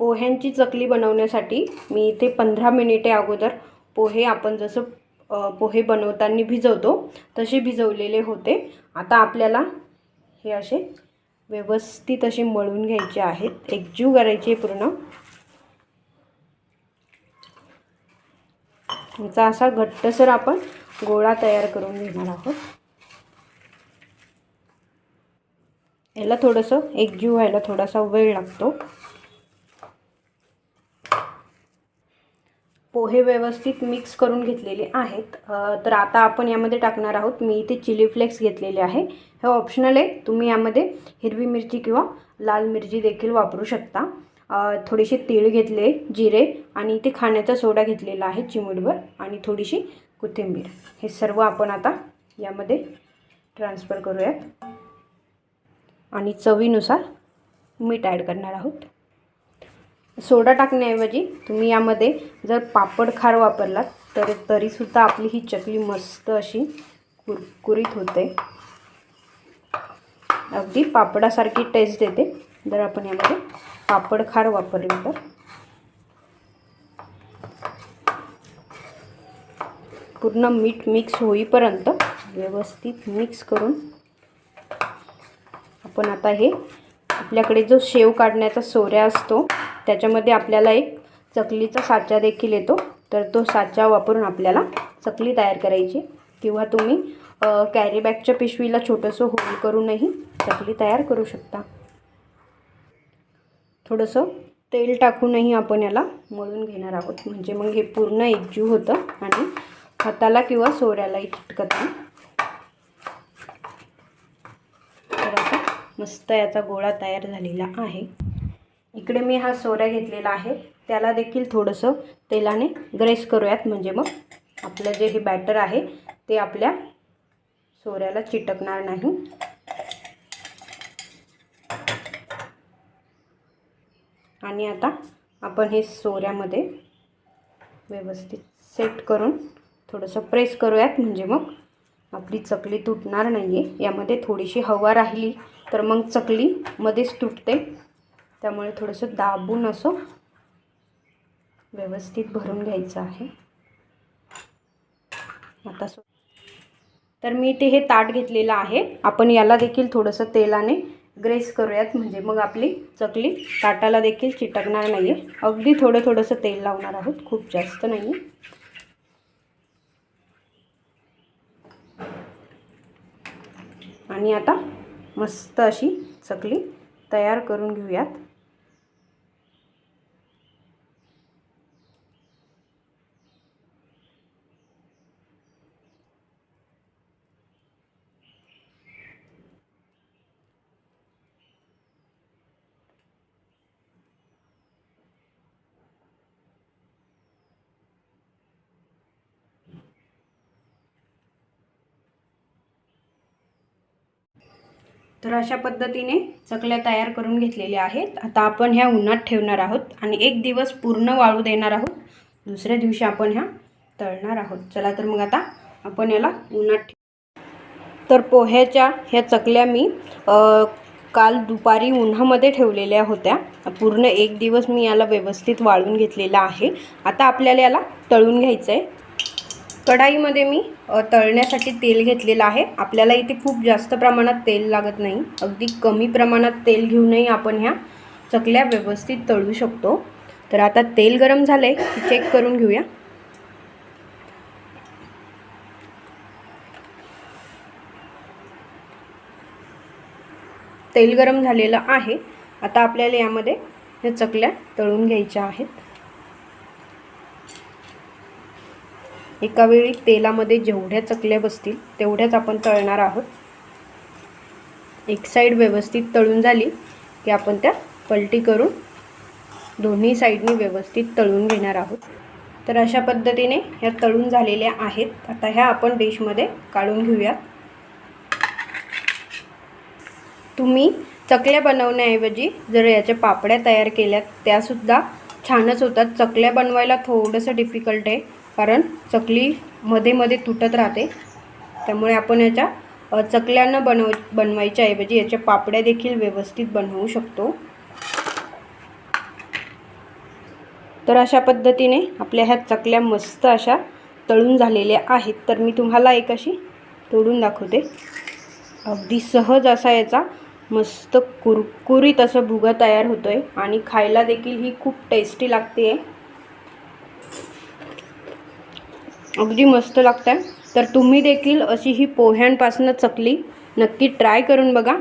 पोह्यांची चकली बनवण्यासाठी मी इथे पंधरा मिनिटे अगोदर पोहे आपण जसं पोहे बनवताना भिजवतो तसे भिजवलेले होते. आता आपल्याला हे असे व्यवस्थित असे मळून घ्यायचे आहेत. एकजीव करायचे आहे पूर्ण. याचा असा घट्टसर आपण गोळा तयार करून घेणार आहोत. याला थोडंसं एकजीव व्हायला थोडासा वेळ लागतो. पोहे व्यवस्थित मिक्स करून घेतलेले आहेत. तर आता आपण यामध्ये टाकणार आहोत. मी इथे चिली फ्लेक्स घेतलेले आहे. हे ऑप्शनल आहे. तुम्ही यामध्ये हिरवी मिरची किंवा लाल मिरची देखील वापरू शकता. थोडीशी तीळ घेतले जिरे आणि इथे खाण्याचा सोडा घेतलेला आहे चिमूटभर आणि थोडीशी कोथिंबीर. हे सर्व आपण आता यामध्ये ट्रान्सफर करूयात. आणि चवीनुसार मीठ ॲड करणार आहोत. सोडा टाकण्याऐवजी तुम्ही यामध्ये जर पापड खार वापरलात तर तरीसुद्धा आपली ही चकली मस्त अशी कुरकुरीत होते. अगदी पापडासारखी टेस्ट देते जर आपण यामध्ये पापड खार वापरली तर. पूर्ण मीठ मिक्स होईपर्यंत व्यवस्थित मिक्स करून आपण आता हे आपल्याकडे जो शेव काढण्याचा सोऱ्या असतो त्याच्यामध्ये आपल्याला एक चकलीचा साचा देखील येतो. तर तो साचा वापरून आपल्याला चकली तयार करायची. किंवा तुम्ही कॅरीबॅगच्या पिशवीला छोटंसं होल करूनही चकली तयार करू शकता. थोडंसं तेल टाकूनही आपण याला मळून घेणार आहोत. म्हणजे मग हे पूर्ण एकजीव होतं आणि हाताला किंवा सोऱ्यालाही चिटकत नाही. तर असा मस्त याचा गोळा तयार झालेला आहे. इकडे मी हा सोऱ्या घेतलेला आहे. त्याला देखील थोडंसं तेलाने ग्रेस करूयात. म्हणजे मग आपलं जे हे बॅटर आहे ते आपल्या सोऱ्याला चिटकणार नाही. आणि आता आपण हे सोऱ्यामध्ये व्यवस्थित सेट करून थोडंसं प्रेस करूयात. म्हणजे मग आपली चकली तुटणार नाही आहे यामध्ये थोडीशी हवा राहिली तर मग चकली मध्येच तुटते. त्यामुळे थोडंसं दाबून असं व्यवस्थित भरून घ्यायचं आहे. आता सो तर मी ते हे ताट घेतलेलं आहे. आपण याला देखील थोडंसं तेलाने ग्रेस करूयात. म्हणजे मग आपली चकली ताटाला देखील चिटकणार नाही आहे अगदी थोडं थोडंसं तेल लावणार आहोत. खूप जास्त नाही आणि आता मस्त अशी चकली तयार करून घेऊयात. तर अशा पद्धतीने चकल्या तयार करून घेतलेल्या आहेत. आता आपण ह्या उन्हात ठेवणार आहोत आणि एक दिवस पूर्ण वाळू देणार आहोत. दुसऱ्या दिवशी आपण ह्या तळणार आहोत. चला तर मग आता आपण याला उन्हात ठेव. तर पोह्याच्या ह्या चकल्या मी काल दुपारी उन्हामध्ये ठेवलेल्या होत्या. पूर्ण एक दिवस मी याला व्यवस्थित वाळून घेतलेला आहे. आता आपल्याला याला तळून घ्यायचं आहे कढाईमध्ये मी तळण्यासाठी तेल घेतलेलं आहे. आपल्याला इथे खूप जास्त प्रमाणात तेल लागत नाही. अगदी कमी प्रमाणात तेल घेऊनही आपण ह्या चकल्या व्यवस्थित तळू शकतो. तर आता तेल गरम झालं आहे चेक करून घेऊया. तेल गरम झालेलं आहे. आता आपल्याला यामध्ये ह्या चकल्या तळून घ्यायच्या आहेत. एका वेळी तेलामध्ये जेवढ्या चकल्या बसतील तेवढ्याच आपण तळणार आहोत. एक साईड व्यवस्थित तळून झाली की आपण त्या पलटी करून दोन्ही साईडनी व्यवस्थित तळून घेणार आहोत. तर अशा पद्धतीने ह्या तळून झालेल्या आहेत. आता ह्या आपण डिशमध्ये काढून घेऊयात तुम्ही चकल्या बनवण्याऐवजी जर याच्या पापड्या तयार केल्या त्यासुद्धा छानच होतात. चकल्या बनवायला थोडंसं डिफिकल्ट आहे कारण चकली मध्ये मध्ये तुटत राहते. त्यामुळे आपण याच्या चकल्यानं बनव बनवायच्या ऐवजी याच्या पापड्या देखील व्यवस्थित बनवू शकतो. तर अशा पद्धतीने आपल्या ह्या चकल्या मस्त अशा तळून झालेल्या आहेत. तर मी तुम्हाला एक अशी तोडून दाखवते. अगदी सहज असा याचा मस्त कुरकुरीत असं भुगा तयार होतो आहे आणि खायला देखील ही खूप टेस्टी लागते आहे अगदी मस्त लागतं आहे तर तुम्ही देखील अशी ही पोह्यांपासून चकली नक्की ट्राय करून बघा.